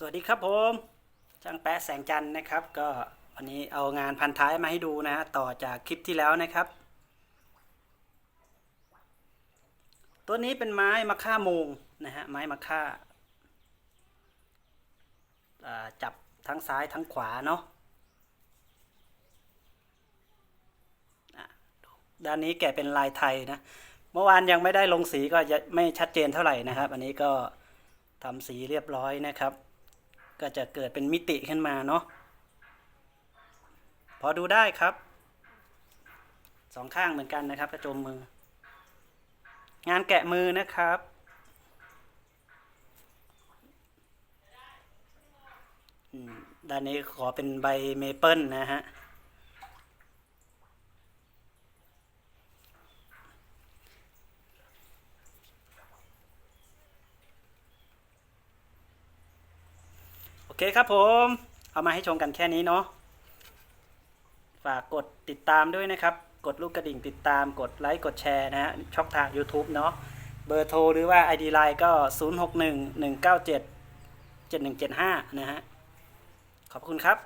สวัสดีครับผมช่างแปะแสงจันทร์นะครับ ก็วันนี้เอางานพันท้ายมาให้ดูนะฮะต่อจากคลิปที่แล้วนะครับ ตัวนี้เป็นไม้มะค่าโมงนะฮะไม้มะค่าจับทั้งซ้ายทั้งขวาเนาะด้านนี้แกะเป็นลายไทยนะ เมื่อวานยังไม่ได้ลงสีก็ยังไม่ชัดเจนเท่าไหร่นะครับ อันนี้ก็ทำสีเรียบร้อยนะครับ ก็จะเกิดเป็นมิติขึ้นมาเนาะพอดูได้ครับสองข้างเหมือนกันนะครับกระโจมมือ งานแกะมือนะครับ ด้านนี้ขอเป็นใบเมเปิลนะฮะ เคครับผม เอามาให้ชมกันแค่นี้เนาะฝากกดติดตามด้วยนะครับ กดลูกกระดิ่งติดตามกดไลค์กดแชร์นะฮะช่องทาง YouTube เนาะเบอร์โทรหรือว่า ID Line ก็ 061 197 7175 นะฮะ ขอบคุณครับ